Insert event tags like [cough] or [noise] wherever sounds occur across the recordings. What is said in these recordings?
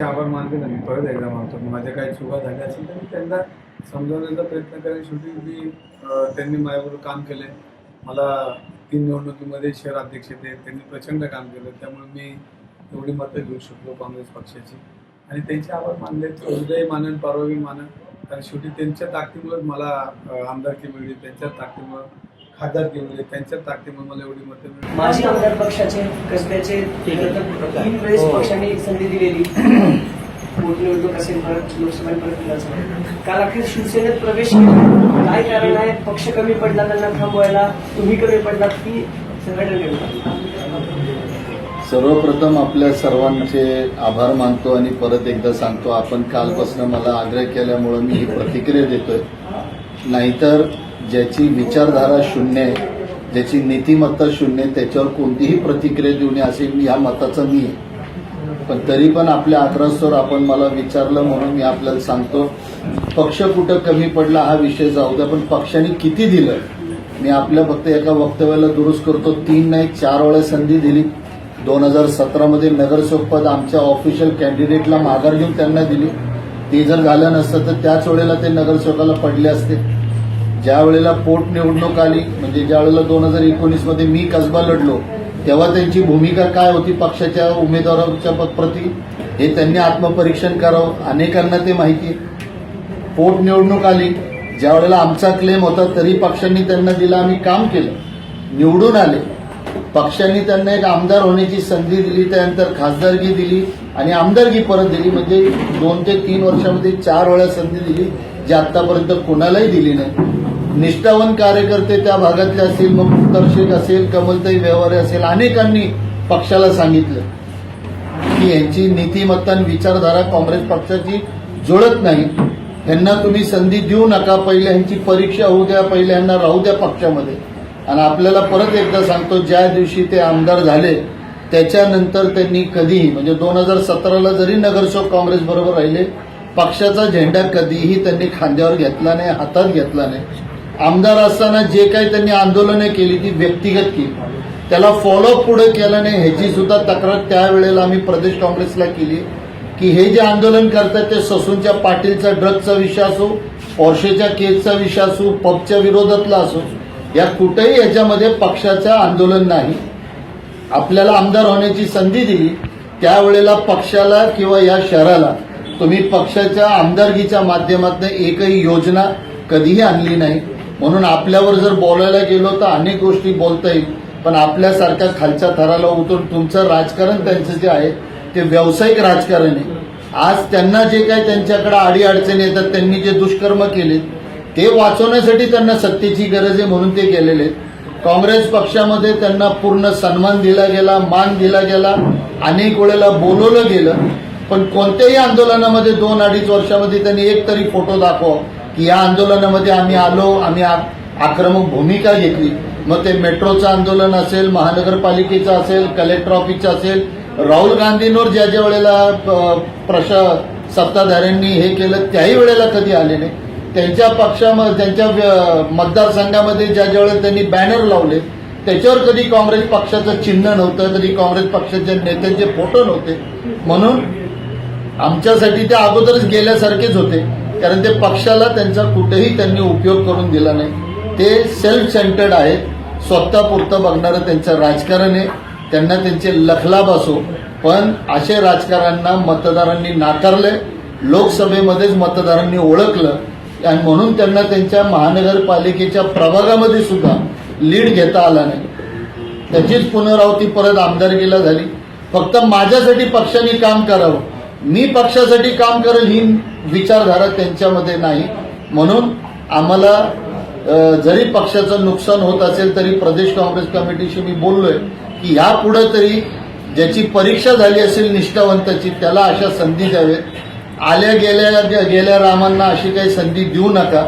आभार मानते ना मी परत एकदा मानतो. माझ्या काही चुका झाल्या असेल तर मी त्यांना समजवण्याचा प्रयत्न करेन. शेवटी मी त्यांनी माझ्याबरोबर काम केले. मला तीन निवडणुकीमध्ये शहर अध्यक्ष ते त्यांनी प्रचंड काम केलं. त्यामुळे मी एवढी मतं घेऊ शकलो काँग्रेस पक्षाची. आणि त्यांचे आभार मानले हृदय मानन परवावी मानन. कारण शेवटी त्यांच्या ताकदीमुळेच मला आमदारकी मिळली. त्यांच्या ताकदीमुळे खासदारकी मिळली त्यांच्या ताकदीमुळे मला एवढी मतं मिळली. माजी आमदार पक्षाचे कसब्याचे खरं तर तीन वेळेस पक्षाने एक संधी दिलेली. [clears throat] पोटनिवडणूक असेल परत लोकसभा परत विधानसभा काल अखेर शिवसेनेत प्रवेश केला. काय कारण आहे? पक्ष कमी पडला त्यांना थांबवायला तुम्ही कमी पडलात की? सर्वप्रथम आपल्या सर्वांचे आभार मानतो आणि परत एकदा सांगतो आपण कालपासून मला आग्रह केल्यामुळं मी ही प्रतिक्रिया देतोय. नाहीतर ज्याची विचारधारा शून्य आहे ज्याची नीतिमत्ता शून्य आहे त्याच्यावर कोणतीही प्रतिक्रिया देऊ नये असे मी ह्या मताचं मी आहे. पण तरी पण आपल्या आग्रहास्तवर आपण मला विचारलं म्हणून मी आपल्याला सांगतो पक्ष कुठं कमी पडला हा विषय जाऊ द्या पण पक्षाने किती दिलं? मी आपल्या फक्त एका वक्तव्याला दुरुस्त करतो तीन नाही चार वेळा संधी दिली. दोन हजार सतरामध्ये नगरसेवक पद आमच्या ऑफिशियल कॅन्डिडेटला माघार घेऊन त्यांना दिली. ते जर झालं नसतं तर त्याच वेळेला ते नगरसेवकाला पडले असते. ज्या वेळेला पोटनिवडणूक आली म्हणजे ज्या वेळेला दोन हजार एकोणीसमध्ये मी कसबा लढलो तेव्हा त्यांची भूमिका काय होती पक्षाच्या उमेदवाराच्या प्रती? हे त्यांनी आत्मपरीक्षण करावं अनेकांना ते माहिती आहे. पोटनिवडणूक आली ज्या वेळेला आमचा क्लेम होता तरी पक्षांनी त्यांना दिला आम्ही काम केलं. निवडून आले. पक्षांनी त्यांना एक आमदार होण्याची संधी दिली त्यानंतर खासदारकी दिली आणि आमदारकी परत दिली म्हणजे दोन ते तीन वर्षामध्ये चार वेळा संधी दिली जी आतापर्यंत कोणालाही दिली नाही. निष्ठावन कार्यकर्ते त्या भागातले असेल मग दर्शक असेल कमलताई व्यवहारे असेल अनेकांनी पक्षाला सांगितलं की यांची नीतिमत्ता आणि विचारधारा काँग्रेस पक्षाची जुळत नाही. यांना तुम्ही संधी देऊ नका पहिले यांची परीक्षा होऊ द्या पहिले यांना राहू द्या पक्षामध्ये. आणि आपल्याला परत एकदा सांगतो ज्या दिवशी ते आमदार झाले त्याच्यानंतर त्यांनी कधीही म्हणजे दोन हजार सतराला जरी नगरसेवक काँग्रेस बरोबर राहिले पक्षाचा झेंडा कधीही त्यांनी खांद्यावर घेतला नाही हातात घेतला नाही. आमदार असताना जे काही त्यांनी आंदोलनं केली ती व्यक्तिगत केली. त्याला फॉलोअप पुढे केलं नाही ह्याची सुद्धा तक्रार त्यावेळेला आम्ही प्रदेश काँग्रेसला केली. की हे जे आंदोलन करतात ते ससूनच्या पाटीलचा ड्रगचा विषय असो पोर्शेच्या केसचा विषय असो पबच्या विरोधातला असो या कुठेही याच्यामध्ये पक्षाचं आंदोलन नाही. आपल्याला आमदार होण्याची संधी दिली. त्यावेळेला पक्षाला किंवा या शहराला तुम्ही पक्षाच्या आमदारकीच्या माध्यमातून एकही योजना कधीही आणली नाही. म्हणून आपल्यावर जर बोलायला गेलो तर अनेक गोष्टी बोलता येईल. पण आपल्यासारख्या खालच्या थराला उतरून तुमचं राजकारण त्यांचं जे आहे ते व्यावसायिक राजकारण आहे. आज त्यांना जे काही त्यांच्याकडे अडीअडचणी येतात त्यांनी जे दुष्कर्म केले ते वाचवण्यासाठी त्यांना सत्तेची गरज आहे म्हणून ते गेलेले आहेत. काँग्रेस पक्षामध्ये त्यांना पूर्ण सन्मान दिला गेला मान दिला गेला अनेक वेळेला बोलवलं गेलं पण कोणत्याही आंदोलनामध्ये दोन अडीच वर्षामध्ये त्यांनी एक तरी फोटो दाखवा. की या आंदोलनामध्ये आम्ही आलो आम्ही आ- आक्रमक भूमिका घेतली. मग ते मेट्रोचं आंदोलन असेल महानगरपालिकेचं असेल कलेक्टर ऑफिसचं असेल राहुल गांधींवर ज्या ज्या वेळेला अ, प्रश सत्ताधाऱ्यांनी हे केलं त्याही वेळेला कधी आले नाही. त्यांच्या पक्षामध्ये त्यांच्या मतदारसंघामध्ये ज्या ज्या वेळेला त्यांनी बॅनर लावले त्याच्यावर कधी काँग्रेस पक्षाचं चिन्ह नव्हतं कधी काँग्रेस पक्षाच्या नेत्यांचे फोटो नव्हते. म्हणून आमच्यासाठी ते अगोदरच गेल्यासारखेच होते. कारण ते पक्षाला त्यांचा कुठेही त्यांनी उपयोग करून दिला नाही. ते सेल्फ सेंटर्ड आहेत स्वतःपुरतं बघणारं त्यांचं राजकारण आहे. त्यांना त्यांचे लखलाभ असो. पण असे राजकारण्यांना मतदारांनी नाकारले लोकसभेमध्येच मतदारांनी ओळखलं. आणि म्हणून त्यांना त्यांच्या महानगरपालिकेच्या प्रभागामध्ये सुद्धा लीड घेता आला नाही. त्याचीच पुनरावृत्ती परत आमदारकीला झाली. फक्त माझ्यासाठी पक्षाने काम करावं. मी पक्षासाठी काम करेल ही विचारधारा त्यांच्यामध्ये नाही. म्हणून आम्हाला जरी पक्षाचं नुकसान होत असेल तरी प्रदेश काँग्रेस कमिटीशी मी बोललोय की यापुढे तरी ज्याची परीक्षा झाली असेल निष्ठावंताची त्याला अशा संधी द्यावेत. आल्या गेल्या गेल्या रामांना अशी काही संधी देऊ नका.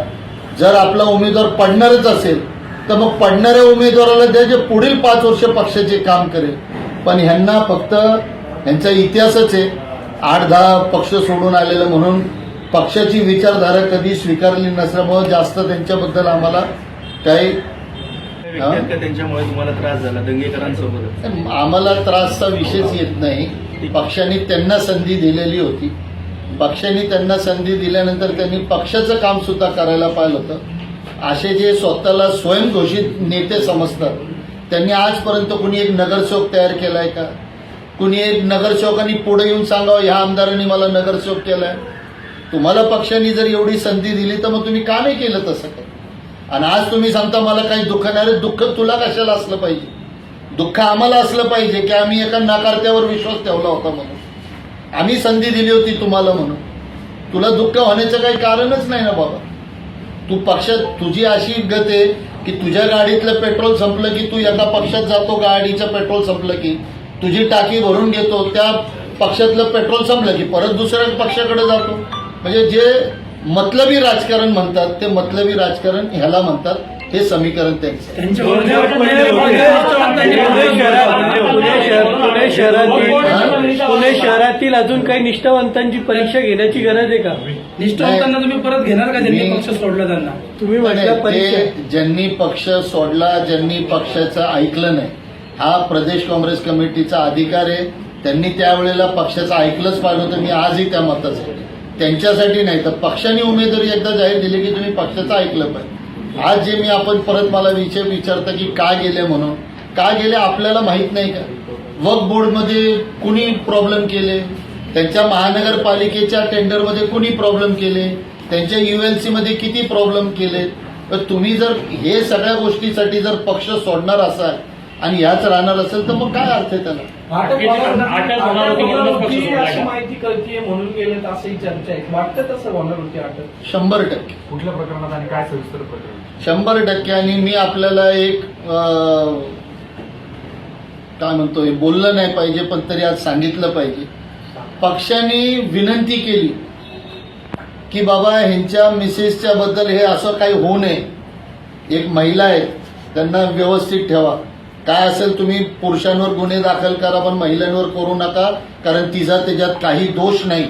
जर आपला उमेदवार पडणारच असेल तर मग पडणाऱ्या उमेदवाराला द्या जे पुढील पाच वर्ष पक्षाचे काम करेल. पण ह्यांना फक्त ह्यांचा इतिहासच आहे. आठ दहा पक्ष सोडून आलेलं म्हणून पक्षाची विचारधारा कधी स्वीकारली नसल्यामुळे जास्त त्यांच्याबद्दल आम्हाला काही त्यांच्यामुळे तुम्हाला त्रास झाला दंगेकरांसोबत आम्हाला त्रासचा विषयच येत नाही. पक्षाने त्यांना संधी दिलेली होती. पक्षाने त्यांना संधी दिल्यानंतर त्यांनी पक्षाचं काम सुद्धा करायला पाहिलं होतं. असे जे स्वतःला स्वयंघोषित नेते समजतात त्यांनी आजपर्यंत कुणी एक नगरसेवक तयार केलाय का? कुणी एक नगरसेवकांनी पुढे येऊन सांगावं ह्या आमदारांनी मला नगरसेवक केलाय. तुम्हाला पक्षाने जर एवढी संधी दिली तर मग तुम्ही का नाही केलं तसं? काही आणि आज तुम्ही सांगता मला काही दुःख नाही. अरे दुःख तुला कशाला असलं पाहिजे? दुःख आम्हाला असलं पाहिजे की आम्ही एका नाकारत्यावर विश्वास ठेवला होता म्हणून. आम्ही संधी दिली होती तुम्हाला म्हणून. तुला दुःख होण्याचं काही कारणच नाही ना बाबा. तू पक्षात तुझी अशी गत आहे की तुझ्या गाडीतलं पेट्रोल संपलं की तू एका पक्षात जातो गाडीचं पेट्रोल संपलं की. तुझी टाकी भरून घेतो त्या पक्षातलं पेट्रोल संपलं की परत दुसऱ्या पक्षाकडे जातो. म्हणजे जे मतलबी राजकारण म्हणतात ते मतलबी राजकारण ह्याला म्हणतात हे समीकरण त्यांचं पुणे शहरात पुणे शहर पुणे शहरातील पुणे शहरातील अजून काही निष्ठावंतांची परीक्षा घेण्याची गरज आहे का? निष्ठावंतांना तुम्ही परत घेणार का? ज्यांनी पक्ष सोडला त्यांना? तुम्ही ज्यांनी पक्ष सोडला ज्यांनी पक्षाचं ऐकलं नाही हा प्रदेश काँग्रेस कमिटीचा अधिकार आहे. त्यांनी त्यावेळेला पक्षाचं ऐकलंच पाहिजे होतं. मी आजही त्या मताचं आहे. त्यांच्यासाठी नाही तर पक्षाने उमेदवारी एकदा जाहीर दिली की तुम्ही पक्षाचं ऐकलं पाहिजे. आज जे मी आपण परत मला विषय विचारतं की का गेले म्हणून. का गेले आपल्याला माहीत नाही का? वक बोर्डमध्ये कुणी प्रॉब्लेम केले? त्यांच्या महानगरपालिकेच्या टेंडरमध्ये कुणी प्रॉब्लेम केले? त्यांच्या युएलसीमध्ये किती प्रॉब्लेम केले? तर तुम्ही जर हे सगळ्या गोष्टीसाठी जर पक्ष सोडणार असाल आणि ह्याच राहणार असेल तर मग काय अर्थ आहे त्याला? अटक होणार होती म्हणूनच पक्ष सोडला अशी का? माहिती कळतीये म्हणून गेलेत असंही चर्चा आहे. वाटतं तसं होणार होती अटक शंभर टक्के. कुठल्या प्रकरणात आणि काय सविस्तर प्रकरण? शंभर टक्के आणि मी आपल्याला एक अं, काय म्हणतो हे बोललं नाही पाहिजे पण तरी आज सांगितलं पाहिजे. पक्षाने विनंती केली की बाबा ह्यांच्या मिसेसच्या बद्दल हे असं काही होऊ नये. एक महिला आहे त्यांना व्यवस्थित ठेवा. काय असेल तुम्ही पुरुषांवर गुन्हे दाखल करा पण महिलांवर करू नका कारण तिचा त्याच्यात काही दोष नाही.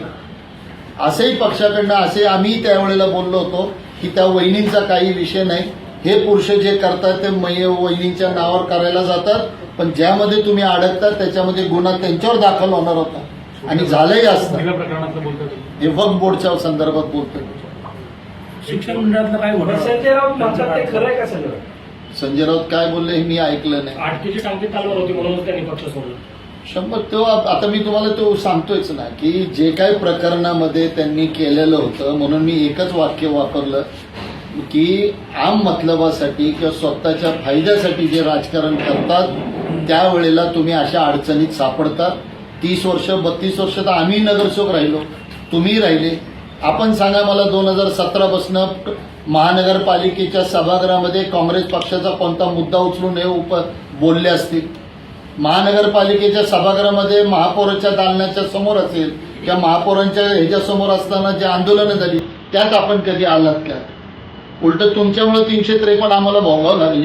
असंही पक्षाकडनं असे आम्ही त्यावेळेला बोललो होतो की त्या वहिनींचा काही विषय नाही. हे पुरुष जे करतात ते मै वहिनींच्या नावावर करायला जातात पण ज्यामध्ये तुम्ही अडकतात त्याच्यामध्ये गुन्हा त्यांच्यावर दाखल होणार होता. आणि झालंही असतं? हे वक्फ बोर्डच्या संदर्भात बोलतोय. शिक्षण मंडळातलं काय होणार? संजय राऊत काय बोलले हे मी ऐकलं नाही. अटकेची टांगती तलवार होती म्हणूनच त्यांनी पक्ष सोडला. शंभर तो आता मी तुम्हाला तो सांगतोयच ना की जे काही प्रकरणामध्ये त्यांनी केलेलं होतं म्हणून मी एकच वाक्य वापरलं की आम मतलबासाठी किंवा स्वतःच्या फायद्यासाठी जे राजकारण करतात त्यावेळेला तुम्ही अशा अडचणीत सापडतात तीस वर्ष बत्तीस वर्ष तर आम्ही नगरसेवक राहिलो तुम्ही राहिले. आपण सांगा मला दोन हजार सतरापासनं महानगरपालिकेच्या सभागृहामध्ये काँग्रेस पक्षाचा कोणता मुद्दा उचलून हे उप बोलले असतील? महानगरपालिकेच्या सभागृहामध्ये महापौराच्या दालनाच्या समोर असेल किंवा महापौरांच्या ह्याच्यासमोर असताना जे आंदोलनं झाली त्यात आपण कधी आलात का? उलट तुमच्यामुळे तीनशे त्रेपन्न आम्हाला भोगावं लागली.